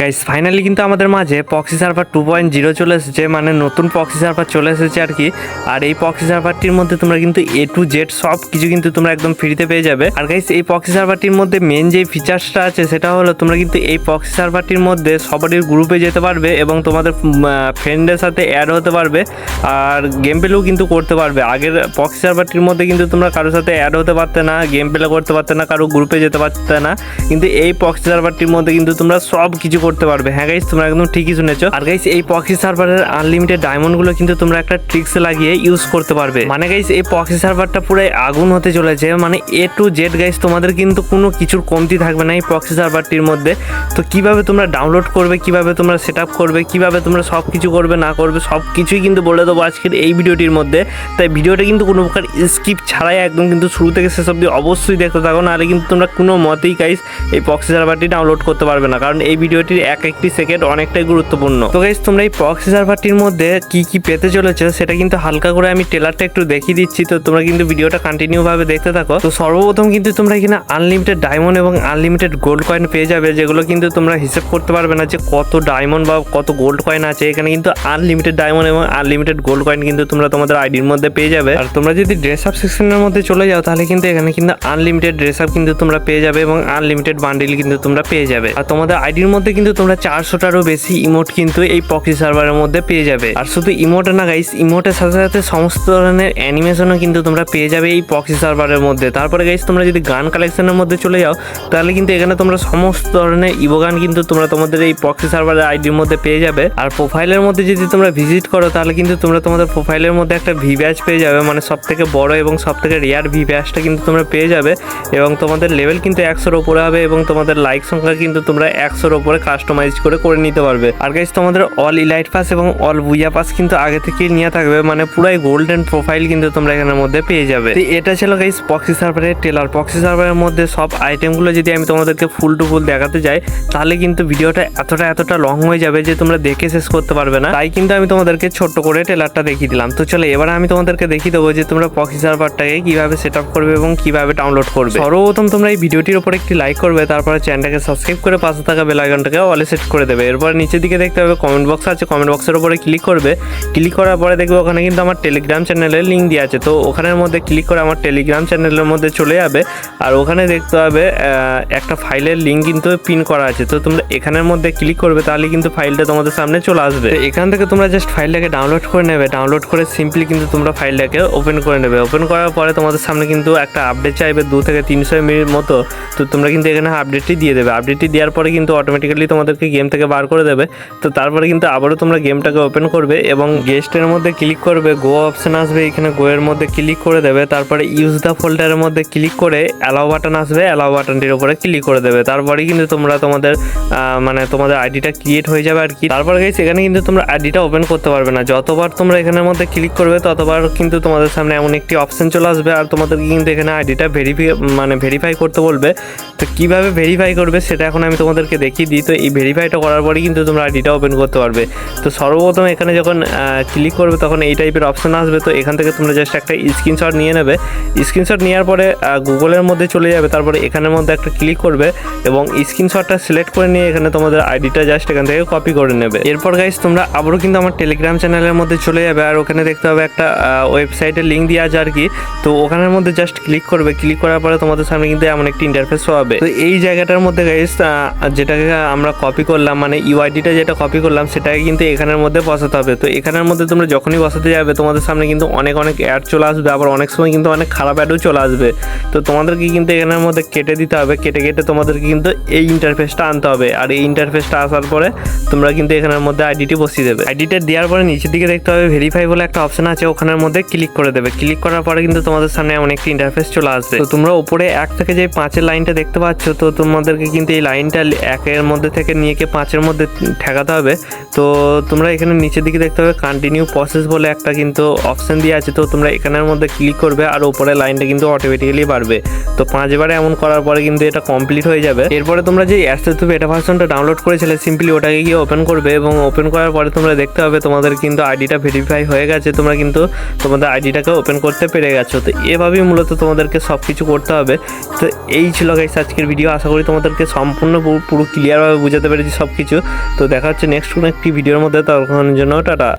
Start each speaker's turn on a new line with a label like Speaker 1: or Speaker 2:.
Speaker 1: Guys finally কিন্তু আমাদের মাঝে proxy server two point zero চলে এসেছে মানে নতুন পক্সি সার্ভার চলে এসেছে আর কি। আর এই পক্সি সার্ভারটির মধ্যে তোমরা কিন্তু এ টু জেড সব কিছু কিন্তু তোমরা একদম ফ্রিতে পেয়ে যাবে। আর গাইস এই পক্সি সার্ভারটির মধ্যে মেন যে ফিচার্সটা আছে, সেটা হলো তোমরা কিন্তু এই পক্সি সার্ভারটির মধ্যে সবারই গ্রুপে যেতে পারবে এবং তোমাদের ফ্রেন্ডের সাথে অ্যাড হতে পারবে। আর গেম প্লেও কিন্তু করতে পারবে। আগের পক্সি সার্ভারটির মধ্যে কিন্তু তোমরা কারোর সাথে অ্যাড হতে পারতে না গেম প্লে করতে পারতে না, কারও গ্রুপে যেতে পারতে না। কিন্তু এই পক্সি সার্ভারটির মধ্যে কিন্তু তোমরা সব কিছু করতে পারবে। হ্যাঁ গাইস তোমরা একদম ঠিকই শুনেছো। আর গাইস এই পক্সি সার্ভারের আনলিমিটেড ডায়মন্ডগুলো কিন্তু তোমরা একটা ট্রিক্স লাগিয়ে ইউজ করতে পারবে। মানে গাইস এই পক্সি সার্ভারটা পুরো আগুন হতে চলেছে। মানে এ টু জেড গাইস তোমাদের কিন্তু কোনো কিছুর কমতি থাকবে না এই পক্সি সার্ভারটির মধ্যে। তো কীভাবে তোমরা ডাউনলোড করবে, কীভাবে তোমরা সেট আপ করবে, কীভাবে তোমরা সব কিছু করবে, না করবে সব কিছুই কিন্তু বলে দেবো আজকের এই ভিডিওটির মধ্যে। তাই ভিডিওটা কিন্তু কোনো প্রকার স্কিপ ছাড়াই একদম কিন্তু শুরু থেকে শেষ অব্দি অবশ্যই দেখতে থাকো। নাহলে কিন্তু তোমরা কোনো মতেই গাইস এই পক্সি সার্ভারটি ডাউনলোড করতে পারবে না। কারণ এই ভিডিওটির এক একটি সেকেন্ড অনেকটাই গুরুত্বপূর্ণ। তো গাইস তোমরা এই পক্সি সার্ভারটির মধ্যে কি কি পেতে চলেছে সেটা কিন্তু হালকা করে আমি টেলারটা একটু দেখিয়ে দিচ্ছি। তো তোমরা কিন্তু ভিডিওটা কন্টিনিউ ভাবে দেখতে থাকো। তো সর্বপ্রথম কিন্তু তোমরা এখানে আনলিমিটেড ডায়মন্ড এবং আনলিমিটেড গোল্ড কয়েন পেয়ে যাবে, যেগুলো কিন্তু তোমরা হিসেব করতে পারবে না যে কত ডায়মন্ড বা কত গোল্ড কয়েন আছে। এখানে কিন্তু আনলিমিটেড ডায়মন্ড এবং আনলিমিটেড গোল্ড কয়েন কিন্তু তোমরা তোমাদের আইডির মধ্যে পেয়ে যাবে। আর তোমরা যদি ড্রেস আপ সেকশনের মধ্যে চলে যাও, তাহলে কিন্তু এখানে কিন্তু আনলিমিটেড ড্রেস আপ কিন্তু তোমরা পেয়ে যাবে এবং আনলিমিটেড বান্ডিল কিন্তু তোমরা পেয়ে যাবে। আর তোমাদের আইডির মধ্যে কিন্তু তোমরা চারশোটারও বেশি ইমোট কিন্তু এই পক্সি সার্ভারের মধ্যে পেয়ে যাবে। আর শুধু ইমোট না গাইস ইমোটের সাথে সাথে সমস্ত ধরনের অ্যানিমেশনও কিন্তু তোমরা পেয়ে যাবে এই পক্সি সার্ভারের মধ্যে। তারপরে গাইস তোমরা যদি গান কালেকশনের মধ্যে চলে যাও, তাহলে কিন্তু এখানে তোমরা সমস্ত ধরনের ইভো গান কিন্তু তোমরা তোমাদের এই পক্সি সার্ভারের আইডির মধ্যে পেয়ে যাবে। আর প্রোফাইলের মধ্যে যদি তোমরা ভিজিট করো, তাহলে কিন্তু তোমরা তোমাদের প্রোফাইলের মধ্যে একটা ভি ব্যাচ পেয়ে যাবে। মানে সব থেকে বড় এবং সব থেকে রেয়ার ভি ব্যাচটা কিন্তু তোমরা পেয়ে যাবে। এবং তোমাদের লেভেল কিন্তু একশোর ওপরে হবে এবং তোমাদের লাইক সংখ্যা কিন্তু তোমরা একশোর ওপরে কাস্টমাইজ করে করে নিতে পারবে। আর গাইস তোমাদের অল ইলাইট পাস এবং অল বুইয়া পাস কিন্তু আগে থেকেই নিয়ে থাকবে মানে পুরাই গোল্ডেন প্রোফাইল কিন্তু তোমরা এখানের মধ্যে পেয়ে যাবে। তো এটা ছিল গাইস পক্সি সার্ভারের টেলার পক্সি সার্ভারের মধ্যে সব আইটেমগুলো যদি আমি তোমাদেরকে ফুল টু ফুল দেখাতে যাই, তাহলে কিন্তু ভিডিওটা এতটা এতটা লং হয়ে যাবে যে তোমরা দেখে শেষ করতে পারবে না। তাই কিন্তু আমি তোমাদেরকে ছোট্ট করে টেলারটা দেখিয়ে দিলাম। তো চলো, এবার আমি তোমাদেরকে দেখিয়ে দেবো যে তোমরা পক্সি সার্ভারটাকে কীভাবে সেট আপ করবে এবং কীভাবে ডাউনলোড করবে। সর্বপ্রথম তোমরা এই ভিডিওটির উপর একটি লাইক করবে, তারপরে চ্যানেলটাকে সাবস্ক্রাইব করে পাশে থাকা বেল অলে সেট করে দেবে। এরপর নিচের দিকে দেখতে হবে কমেন্ট বক্স আছে। কমেন্ট বক্সের উপরে ক্লিক করবে। ক্লিক করার পরে দেখবে ওখানে কিন্তু আমার টেলিগ্রাম চ্যানেলের লিঙ্ক দেওয়া আছে। তো ওখানের মধ্যে ক্লিক করে আমার টেলিগ্রাম চ্যানেলের মধ্যে চলে যাবে। আর ওখানে দেখতে হবে একটা ফাইলের লিঙ্ক কিন্তু পিন করা আছে। তো তোমরা এখানের মধ্যে ক্লিক করবে, তাহলে কিন্তু ফাইলটা তোমাদের সামনে চলে আসবে। এখান থেকে তোমরা জাস্ট ফাইলটাকে ডাউনলোড করে নেবে। ডাউনলোড করে সিম্পলি কিন্তু তোমরা ফাইলটাকে ওপেন করে নেবে। ওপেন করার পরে তোমাদের সামনে কিন্তু একটা আপডেট চাইবে, দু থেকে তিনশো মিনিট মতো। তো তোমরা কিন্তু এখানে আপডেটটি দিয়ে দেবে। আপডেটটি দেওয়ার পরে কিন্তু অটোমেটিক্যালি তোমাদেরকে গেম থেকে বার করে দেবে। তো তারপরে কিন্তু আবারও তোমরা গেমটাকে ওপেন করবে এবং গেস্টের মধ্যে ক্লিক করবে গো অপশন আসবে, এখানে গোয়ের মধ্যে ক্লিক করে দেবে। তারপরে ইউজ দ্য ফোল্ডারের মধ্যে ক্লিক করে অ্যালাও বাটন আসবে অ্যালাও বাটনটির উপরে ক্লিক করে দেবে। তারপরে কিন্তু তোমরা তোমাদের মানে তোমাদের আইডিটা ক্রিয়েট হয়ে যাবে আর কি। তারপরে গেছে এখানে কিন্তু তোমরা আইডিটা ওপেন করতে পারবে না। যতবার তোমরা এখানের মধ্যে ক্লিক করবে, ততবার কিন্তু তোমাদের সামনে এমন একটি অপশন চলে আসবে আর তোমাদেরকে কিন্তু এখানে আইডিটা ভেরিফাই মানে ভেরিফাই করতে বলবে। তো কীভাবে ভেরিফাই করবে, সেটা এখন আমি তোমাদেরকে দেখিয়ে দিই। তো এই ভেরিফাইটা করার পরেই কিন্তু তোমরা আইডিটা ওপেন করতে পারবে। তো সর্বপ্রথম এখানে যখন ক্লিক করবে তখন এই টাইপের অপশন আসবে। তো এখান থেকে তোমরা জাস্ট একটা স্ক্রিনশট নিয়ে নেবে। স্ক্রিনশট নেওয়ার পরে গুগলের মধ্যে চলে যাবে। তারপরে এখানের মধ্যে একটা ক্লিক করবে এবং স্ক্রিনশটটা সিলেক্ট করে নিয়ে এখানে তোমাদের আইডিটা জাস্ট এখান থেকে কপি করে নেবে। এরপর গাইস তোমরা আবারও কিন্তু আমার টেলিগ্রাম চ্যানেলের মধ্যে চলে যাবে। আর ওখানে দেখতে হবে একটা ওয়েবসাইটের লিঙ্ক দেওয়া আছে আর কি। তো ওখানের মধ্যে জাস্ট ক্লিক করবে। ক্লিক করার পরে তোমাদের সামনে কিন্তু এমন একটি ইন্টারফেস হবে তো এই জায়গাটার মধ্যে গাইস যেটাকে আমরা কপি করলাম মানে ইউআইডিটা যেটা কপি করলাম, সেটাকে কিন্তু এখানের মধ্যে বসাতে হবে। তো এখানের মধ্যে তোমরা যখনই বসাতে যাবে, তোমাদের সামনে কিন্তু অনেক অনেক অ্যাড চলে আসবে, আবার অনেক সময় কিন্তু অনেক খারাপ অ্যাডও চলে আসবে। তো তোমাদেরকে কিন্তু এখানের মধ্যে কেটে দিতে হবে, কেটে কেটে তোমাদেরকে কিন্তু এই ইন্টারফেসটা আনতে হবে। আর এই ইন্টারফেসটা আসার পরে তোমরা কিন্তু এখানের মধ্যে আইডিটি বসিয়ে দেবে। আইডিটা দেওয়ার পরে নিচের দিকে দেখতে হবে ভেরিফাই বলে একটা অপশন আছে, ওখানের মধ্যে ক্লিক করে দেবে। ক্লিক করার পরে কিন্তু তোমাদের সামনে এমন একটি ইন্টারফেস চলে আসবে। তো তোমরা উপরে এক থেকে যে পাঁচের লাইনটা দেখতে পাচ্ছ, তো তোমাদেরকে কিন্তু এই লাইনটা একের মধ্যে থেকে নিয়ে গিয়ে পাঁচের মধ্যে ঠেকাতে হবে। তো তোমরা এখানে নিচের দিকে দেখতে হবে কন্টিনিউ প্রসেস বলে একটা কিন্তু অপশন দিয়ে আছে। তো তোমরা এখানের মধ্যে ক্লিক করবে আর উপরে লাইনটা কিন্তু অটোমেটিক্যালি বাড়বে। তো পাঁচবারে এমন করার পরে কিন্তু এটা কমপ্লিট হয়ে যাবে। এরপরে তোমরা যে অ্যাসেস বেটা ভার্সনটা ডাউনলোড করেছিলে সিম্পলি ওটাকে গিয়ে ওপেন করবে এবং ওপেন করার পরে তোমরা দেখতে হবে তোমাদের কিন্তু আইডিটা ভেরিফাই হয়ে গেছে। তোমরা কিন্তু তোমাদের আইডিটাকে ওপেন করতে পেরে গেছো। তো এভাবেই মূলত তোমাদেরকে সব কিছু করতে হবে। তো এই ছিল গাইস আজকের ভিডিও আশা করি তোমাদেরকে সম্পূর্ণ পুরো- পুরো ক্লিয়ারভাবে বুঝাতে পেরেছি সব কিছু তো দেখা হচ্ছে নেক্সট কোনো একটি ভিডিওর মধ্যে তখন জন্য টাটা।